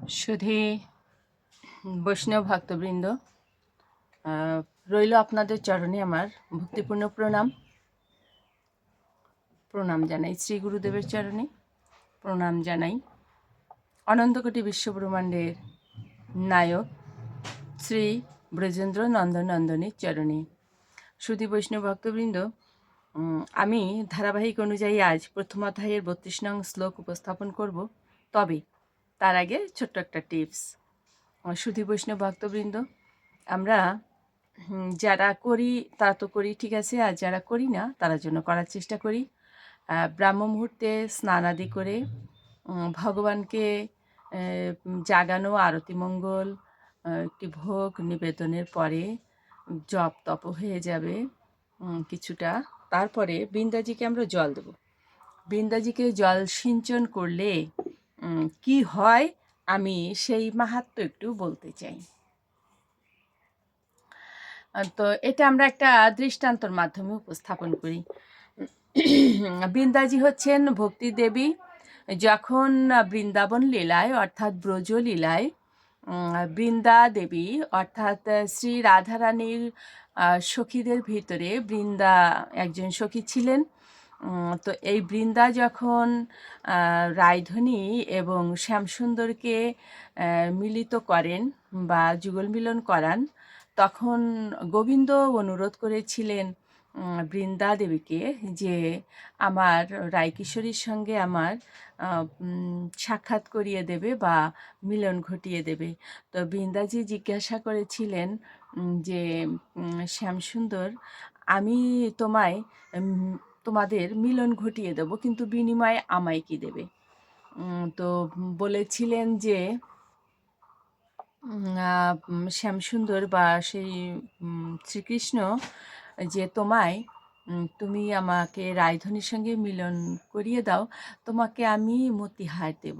সুধী বৈষ্ণব ভক্তবৃন্দ রইল আপনাদের চরণে আমার ভক্তিপূর্ণ প্রণাম। প্রণাম জানাই শ্রী গুরুদেবের চরণে, প্রণাম জানাই অনন্তকোটি বিশ্বব্রহ্মাণ্ডের নায়ক শ্রী ব্রজেন্দ্র নন্দনন্দনের চরণে। সুধী বৈষ্ণব ভক্তবৃন্দ আমি ধারাবাহিক অনুযায়ী আজ প্রথম অধ্যায়ের বত্রিশ নং শ্লোক উপস্থাপন করব। তবে তার আগে ছোট্ট একটা টিপস। সুধী বৈষ্ণব ভক্তবৃন্দ, আমরা যারা করি তারা তো করি, ঠিক আছে, আর যারা করি না তারা জন্য করার চেষ্টা করি। ব্রাহ্ম মুহূর্তে স্নান আদি করে ভগবানকে জাগানো, আরতি মঙ্গল একটি ভোগ নিবেদনের পরে জপ তপ হয়ে যাবে কিছুটা। তারপরে বৃন্দাজিকে আমরা জল দেব। বৃন্দাজিকে জল সিঞ্চন করলে কি হয় আমি সেই মাহাত্ম একটু বলতে চাই। তো এটা আমরা একটা দৃষ্টান্তর মাধ্যমে উপস্থাপন করি। বৃন্দাজি হচ্ছেন ভক্তি দেবী। যখন বৃন্দাবন লীলায় অর্থাৎ ব্রজ লীলায় বৃন্দা দেবী অর্থাৎ শ্রী রাধারানীর সখীদের ভিতরে বৃন্দা একজন সখী ছিলেন। তো এই বৃন্দা যখন রায়ধনী এবং শ্যামসুন্দরকে মিলিত করেন বা যুগল মিলন করান, তখন গোবিন্দ অনুরোধ করেছিলেন বৃন্দা দেবীকে যে আমার রায়কিশোরীর সঙ্গে আমার সাক্ষাৎ করিয়ে দেবে বা মিলন ঘটিয়ে দেবে। তো বৃন্দাজি জিজ্ঞাসা করেছিলেন যে শ্যামসুন্দর, আমি তোমায় তোমাদের মিলন ঘটিয়ে দেবো কিন্তু বিনিময়ে আমায় কি দেবে? তো বলেছিলেন যে শ্যামসুন্দর বা সেই শ্রীকৃষ্ণ যে তোমায় তুমি আমাকে রায়ধনীর সঙ্গে মিলন করিয়ে দাও তোমাকে আমি মতিহার দেব।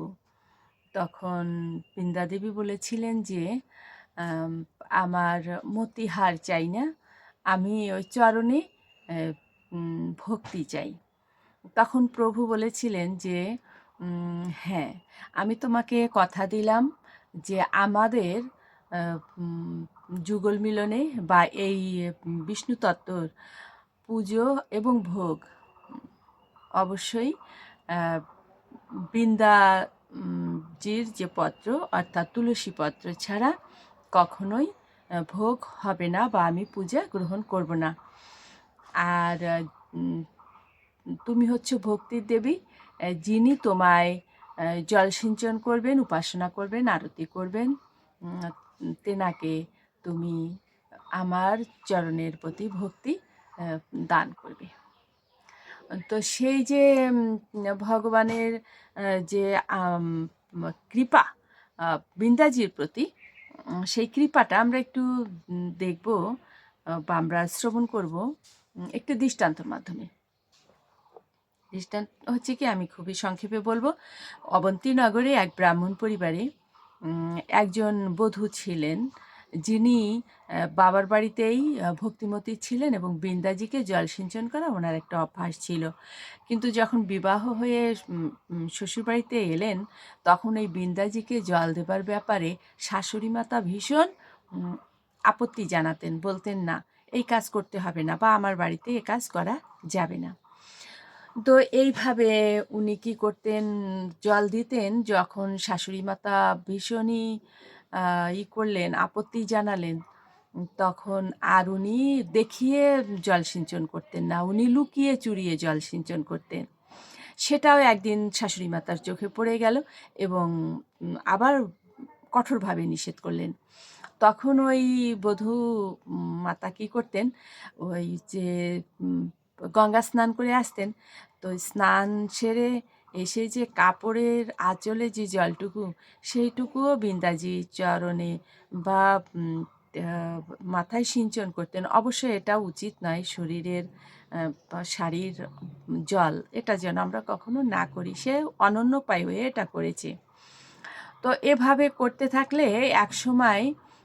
তখন বৃন্দাদেবী বলেছিলেন যে আম, আমার মতিহার চাই না আমি ওই চরণে ভক্তি চাই। তখন প্রভু বলেছিলেন যে হ্যাঁ আমি তোমাকে কথা দিলাম যে আমাদের যুগল মিলনে বা এই বিষ্ণু তত্ত্বর পুজো এবং ভোগ অবশ্যই আহ, বৃন্দা জির যে পত্র অর্থাৎ তুলসী পত্র ছাড়া কখনোই ভোগ হবে না বা আমি পূজা গ্রহণ করব না। আর তুমি হচ্ছে ভক্তির দেবী যিনি তোমায় আহ, জল সিঞ্চন করবেন উপাসনা করবেন আরতি করবেন। তেনাকে তুমি আমার চরণের প্রতি ভক্তি দান করবে। তো সেই যে ভগবানের যে কৃপা বৃন্দাজির প্রতি সেই কৃপাটা আমরা একটু দেখব বা আমরা শ্রবণ করব। একটু দৃষ্টান্তর মাধ্যমে। দৃষ্টান্ত হচ্ছে কি, আমি খুবই সংক্ষেপে বলব অবন্তীনগরে এক ব্রাহ্মণ পরিবারে একজন বধূ ছিলেন, যিনি বাবার বাড়িতেই ভক্তিমতী ছিলেন এবং বৃন্দাজিকে জল সিঞ্চন করা ওনার একটা অভ্যাস ছিল। কিন্তু যখন বিবাহ হয়ে শ্বশুরবাড়িতে এলেন, তখন এই বৃন্দাজিকে জল দেবার ব্যাপারে শাশুড়ি মাতা ভীষণ আপত্তি জানাতেন, বলতেন না। এই কাজ করতে হবে না বা আমার বাড়িতে এ কাজ করা যাবে না। তো এইভাবে উনি কি করতেন? জল দিতেন যখন শাশুড়ি মাতা ভীষণই ই করলেন, আপত্তি জানালেন। তখন আর উনি দেখিয়ে জল সিঞ্চন করতেন না, উনি লুকিয়ে চুরিয়ে জল সিঞ্চন করতেন। সেটাও একদিন শাশুড়ি মাতার চোখে পড়ে গেল এবং আবার কঠোরভাবে নিষেধ করলেন। তখন ওই বধূ মাতা কি করতেন? ওই যে গঙ্গা স্নান করে আসতেন। তো স্নান সেরে এসে যে কাপড়ের আঁচলে যে জলটুকু, সেইটুকুও বিন্দাজি চরণে বা মাথায় সিঞ্চন করতেন। অবশ্যই এটা উচিত নয় শরীরের শাড়ির জল। এটা যেন আমরা কখনো না করি। সে অনন্য পায় হয়ে এটা করেছে। তো এভাবে করতে থাকলে এক সময়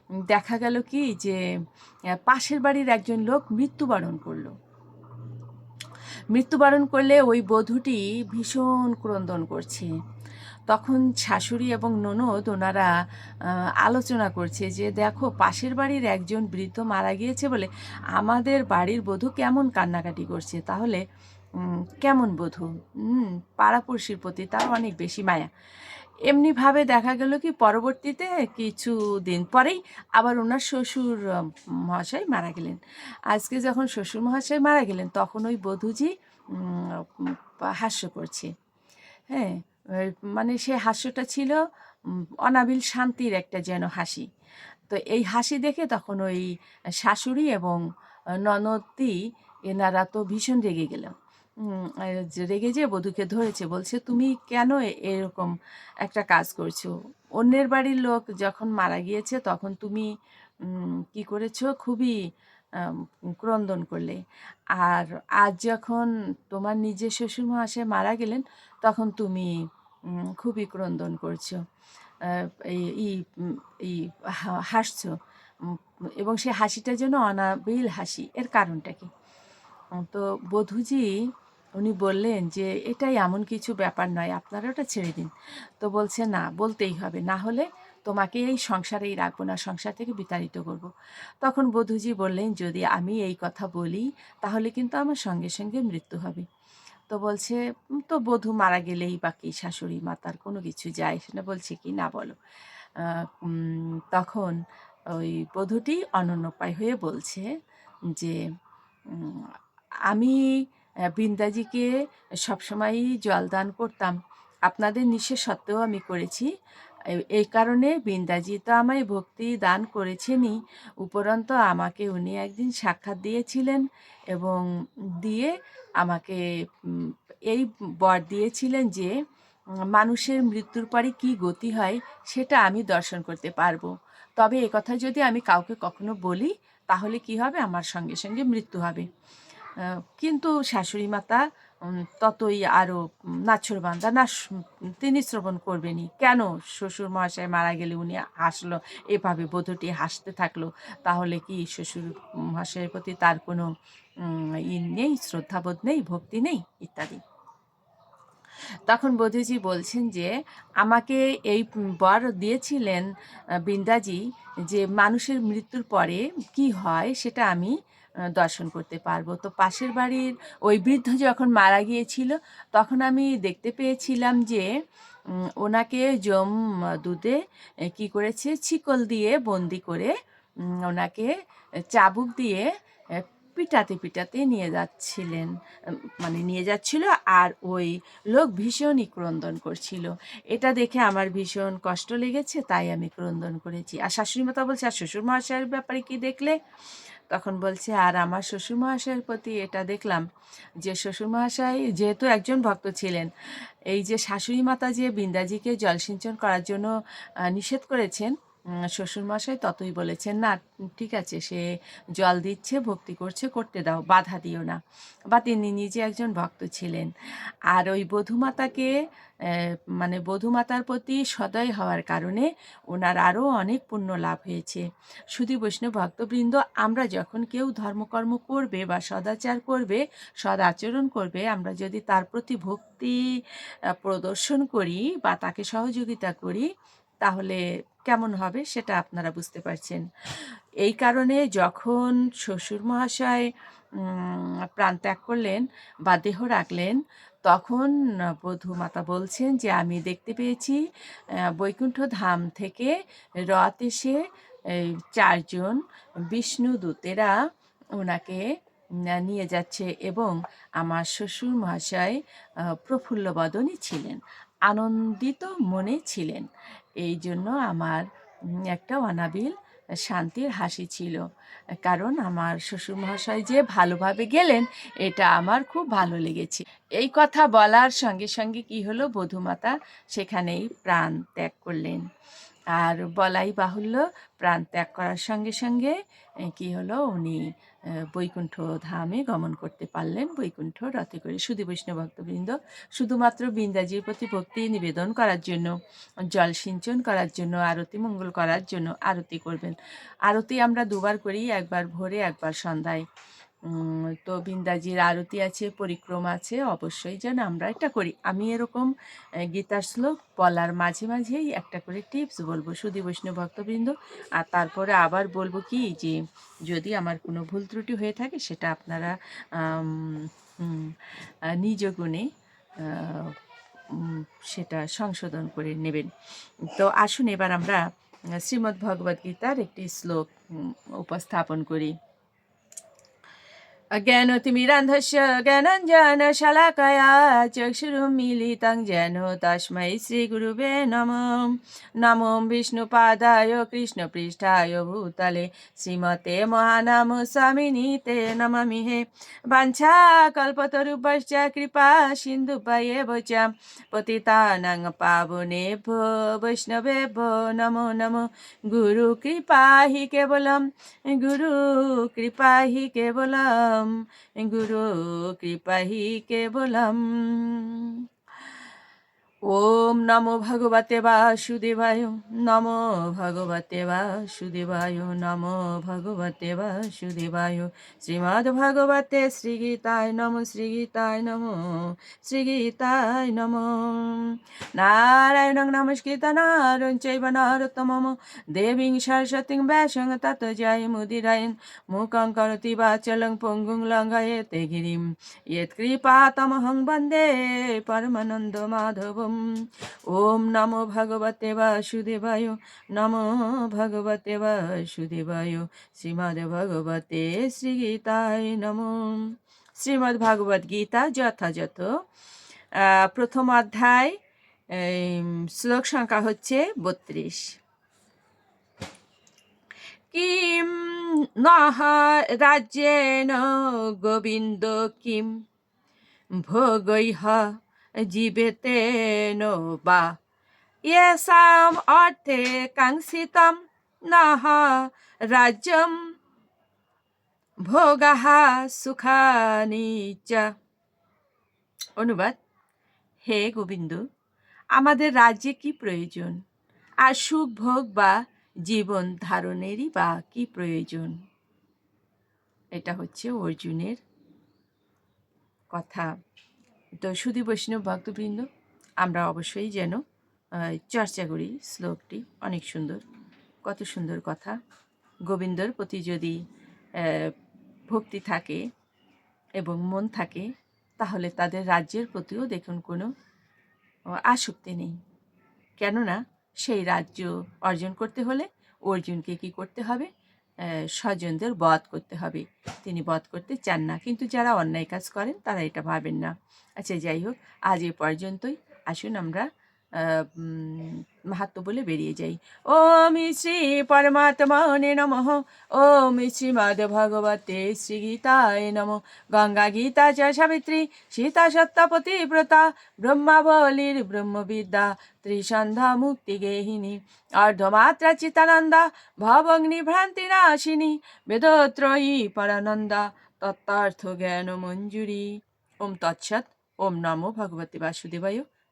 দেখা গেল কি যে পাশের বাড়ির একজন লোক মৃত্যুবরণ করল। মৃত্যুবরণ করলে ওই বধূটি ভীষণ ক্রন্দন করছে। তখন শাশুড়ি এবং ননদ ওনারা আলোচনা করছে যে, দেখো, পাশের বাড়ির একজন বৃদ্ধ মারা গিয়েছে বলে আমাদের বাড়ির বধূ কেমন কান্নাকাটি করছে। তাহলে কেমন বধূ? পাড়াপড়শির প্রতি তার অনেক বেশি মায়া। এমনিভাবে দেখা গেল কি পরবর্তীতে কিছু দিন পরেই আবার ওনার শ্বশুর মহাশয় মারা গেলেন। আজকে যখন শ্বশুর মহাশয় মারা গেলেন তখন ওই বধূজি হাস্য করছে। হ্যাঁ মানে সে হাস্যটা ছিল অনাবিল শান্তির একটা যেন হাসি। তো এই হাসি দেখে তখন ওই শাশুড়ি এবং ননদটি এনারা তো ভীষণ রেগে গেল উম, আহ, যে রেগে যেয়ে বধূকে ধরেছে, বলছে, তুমি কেন এরকম একটা কাজ করছ? অন্যের বাড়ির লোক যখন মারা গিয়েছে, তখন তুমি কি করেছ? খুবই ক্রন্দন করলে। আর আজ যখন তোমার নিজের শ্বশুর মহাশয় মারা গেলেন, তখন তুমি খুবই ক্রন্দন করছ। এই হাসছো। এবং সে হাসিটা যেন অনাবিল হাসি। এর কারণটা কি? তো বধূজি উনি বললেন যে, এটাই এমন কিছু ব্যাপার নয়, আপনারা ওটা ছেড়ে দিন। তো বলছে, না, বলতেই হবে। না হলে তোমাকে এই সংসারেই রাখব, না সংসার থেকে বিতাড়িত করব। তখন বধূজি বললেন, যদি আমি এই কথা বলি, তাহলে কিন্তু আমার সঙ্গে সঙ্গে মৃত্যু হবে। তো বলছে তো বধূ মারা গেলেই বাকি শাশুড়ি মাতার কোনো কিছু যায়? সেটা বলছে কি, না, বলো। তখন ওই বধূটি অনন্যপায় হয়ে বলছে যে আমি বৃন্দাজিকে সবসময়ই জল দান করতাম। আপনাদের নিঃশ্বাস সত্ত্বেও আমি করেছি। এই- কারণে বৃন্দাজি তো আমায় ভক্তি দান করেছেনই। উপরন্ত আমাকে উনি একদিন সাক্ষাৎ দিয়েছিলেন এবং দিয়ে আমাকে এই বর দিয়েছিলেন যে, মানুষের মৃত্যুর পরে কি গতি হয় সেটা আমি দর্শন করতে পারব। তবে কথা যদি আমি কাউকে কখনো বলি, তাহলে কি হবে? আমার সঙ্গে সঙ্গে মৃত্যু হবে। কিন্তু শাশুড়ি মাতা ততই আরও নাচ্ছরবান্ধা না তিনি শ্রবণ করবেনই। কেন শ্বশুর মহাশয় মারা গেলে উনি হাসলো? এভাবে বধূটি হাসতে থাকল। তাহলে কি শ্বশুর মহাশয়ের প্রতি তার কোনো ই নেই, শ্রদ্ধাবোধ নেই, ভক্তি নেই, ইত্যাদি? তখন বধূজি বলছেন যে, আমাকে এই বর দিয়েছিলেন বৃন্দাজি, যে মানুষের মৃত্যুর পরে কি হয় সেটা আমি দর্শন করতে পারব। তো পাশের বাড়ির ওই বৃদ্ধ যখন মারা গিয়েছিল, তখন আমি দেখতে পেয়েছিলাম যে ওনাকে জম দুধে কি করেছে, ছিকল দিয়ে বন্দি করে ওনাকে চাবুক দিয়ে পিটাতে পিটাতে নিয়ে যাচ্ছিলেন মানে নিয়ে যাচ্ছিল আর ওই লোক ভীষণই ক্রন্দন করছিল। এটা দেখে আমার ভীষণ কষ্ট লেগেছে, তাই আমি ক্রন্দন করেছি। আর শাশুড়ি মাতা বলছে, আর শ্বশুর মহাশয়ের ব্যাপারে কি দেখলে? তখন বলছে, আর আমার শ্বশুর মহাশয়ের প্রতি এটা দেখলাম যে শ্বশুর মহাশয় যেহেতু একজন ভক্ত ছিলেন, এই যে শাশুড়ি মাতা যে বৃন্দাজিকে জলসিঞ্চন করার জন্য নিষেধ করেছেন শ্বশুরমশাই ততই বলেছেন, না, ঠিক আছে, সে জল দিচ্ছে, ভক্তি করছে, করতে দাও, বাধা দিও না। বা তিনি নিজে একজন ভক্ত ছিলেন। আর ওই বধূমাতাকে মানে বধূমাতার প্রতি সদয় হওয়ার কারণে ওনার আরও অনেক পুণ্য লাভ হয়েছে। শুধু বৈষ্ণব ভক্তবৃন্দ, আমরা যখন কেউ ধর্মকর্ম করবে বা সদাচার করবে, সদ আচরণ করবে, আমরা যদি তার প্রতি ভক্তি প্রদর্শন করি বা তাকে সহযোগিতা করি তাহলে কেমন হবে সেটা আপনারা বুঝতে পারছেন। এই কারণে যখন শ্বশুর মহাশয় প্রাণ ত্যাগ করলেন বা দেহ রাখলেন তখন বধূ মাতা বলছেন যে আমি দেখতে পেয়েছি বৈকুণ্ঠ ধাম থেকে রথ এসে চারজন বিষ্ণু দূতেরা ওনাকে নিয়ে যাচ্ছে এবং আমার শ্বশুর মহাশয় আহ, প্রফুল্ল বদনই ছিলেন আনন্দিত মনে ছিলেন। এই জন্য আমার একটা অনাবিল শান্তির হাসি ছিল। কারণ আমার শ্বশুর মহাশয় যে ভালোভাবে গেলেন, এটা আমার খুব ভালো লেগেছে। এই কথা বলার সঙ্গে সঙ্গে কি হলো, বধুমাতা সেখানেই প্রাণ ত্যাগ করলেন। আর বলাই বাহুল্য প্রাণ ত্যাগ করার সঙ্গে সঙ্গে কি হলো? উনি বৈকুণ্ঠ ধামে গমন করতে পারলেন। বৈকুণ্ঠ রথে করে শুধু বৈষ্ণব ভক্তবৃন্দ শুধুমাত্র বৃন্দাজির প্রতি ভক্তি নিবেদন করার জন্য, জল সিঞ্চন করার জন্য, আরতি মঙ্গল করার জন্য আরতি করবেন। আরতি আমরা দুবার করি, একবার ভোরে, একবার সন্ধ্যায়। তো বৃন্দাজির আরতি আছে, পরিক্রমা আছে, অবশ্যই যেন আমরা এটা করি। আমি এরকম গীতার শ্লোক বলার মাঝে মাঝেই একটা করে টিপস বলব সুদী বৈষ্ণব ভক্তবৃন্দ। আর তারপরে আবার বলব কি, যে যদি আমার কোনো ভুল ত্রুটি হয়ে থাকে সেটা আপনারা নিজ গুণে সেটা সংশোধন করে নেবেন। তো আসুন এবার আমরা শ্রীমদ্ ভগবদ্ গীতার একটি শ্লোক উপস্থাপন করি। अज्ञानतिमिरान्धस्य ज्ञानञ्जनशलाकया चक्षुरुन्मीलितं जेन तस्मै श्रीगुरुवे नमः नमो विष्णुपादाय कृष्णपृष्ठाय भूतले श्रीमते महानाम स्वामिनीते नमामि हे वाञ्छाकल्पतरुभ्यश्च कृपा सिन्धुभ्येव च पतितानां पावनेभ्यो वैष्णवेभ्यो नमो नमो गुरुकृपा हि केवलं गुरु कृपा हि केवलम गुरु कृपा हि केवलम ওম নমো ভগবতে বাসুদেবায়, নমো ভগবতে বাসুদেবায়, নমো ভগবতে বাসুদেবায়। শ্রীমদ ভগবতে শ্রীগীতায় নমো শ্রীগীতায় নমো শ্রীগীতায় নমো। নারায়ণ নমস্কৃত নারণ চৈব নরোত্তমম। দেবীং সরস্বতীং ব্যাসং তত জয় মুদিরায়ণ মুখং করতি বাচলং পঙ্গুং লঙ্ঘয়ে তে গিরিম ইয়ৎকৃপা তমহং বন্দে পরমানন্দ মাধবম। ওম নমো ভগবতে বাসুদেবায়, নম ভগবতে বাসুদেবায়, শ্রীমদ্ ভগবতে শ্রীগীতায় নম। শ্রীমদ্ ভগবত গীতা যথাযথ। প্রথম অধ্যায় শ্লোক সংখ্যা হচ্ছে বত্রিশ। কিম নহ রাজ্যেন গোবিন্দ কিম ভোগৈহ জীবেতেন বা येषाम् अर्थे काङ्क्षितं नः राज्यं ভোগাহ সুখানি চ অনুবাদ হে গোবিন্দ আমাদের রাজ্যে কি প্রয়োজন আর সুখ ভোগ বা জীবন ধারণেরই বা কি প্রয়োজন এটা হচ্ছে অর্জুনের কথা তো সুধী বৈষ্ণব ভক্তবৃন্দ, আমরা অবশ্যই যেন চর্চা করি শ্লোকটি, অনেক সুন্দর, কত সুন্দর কথা। গোবিন্দর প্রতি যদি ভক্তি থাকে এবং মন থাকে, তাহলে তাদের রাজ্যের প্রতিও দেখুন কোনো আসক্তি নেই। কেননা, সেই রাজ্য অর্জন করতে হলে অর্জুনকে কি করতে হবে? স্বজনদের বধ করতে হবে। তিনি বধ করতে চান না। কিন্তু যারা অন্যায় কাজ করেন, তারা এটা ভাবেন না। আচ্ছা যাই হোক, আজ এ পর্যন্তই। আসুন আমরা মাহাত্ম্য বলে বেরিয়ে যাই। ওম শ্রী পরমাত্মনে নমঃ। ওম শ্রীমদ ভগবতে শ্রী গীতায় নম। গঙ্গা গীতা চ সাবিত্রী, সীতা সত্যপতি ব্রতা ব্রহ্মাবলীর ব্রহ্মবিদ্যা, ত্রিসন্ধ্যা মুক্তি গেহিনী, অর্ধমাত্রা চিতানন্দা ভবগ্নি ভ্রান্তি নাশিনী, বেদত্রয়ী পরানন্দা, তত্ত্বার্থ জ্ঞান মঞ্জুরি। ওম তৎসৎ, ওম নমো ভগবতী বাসুদেবায়।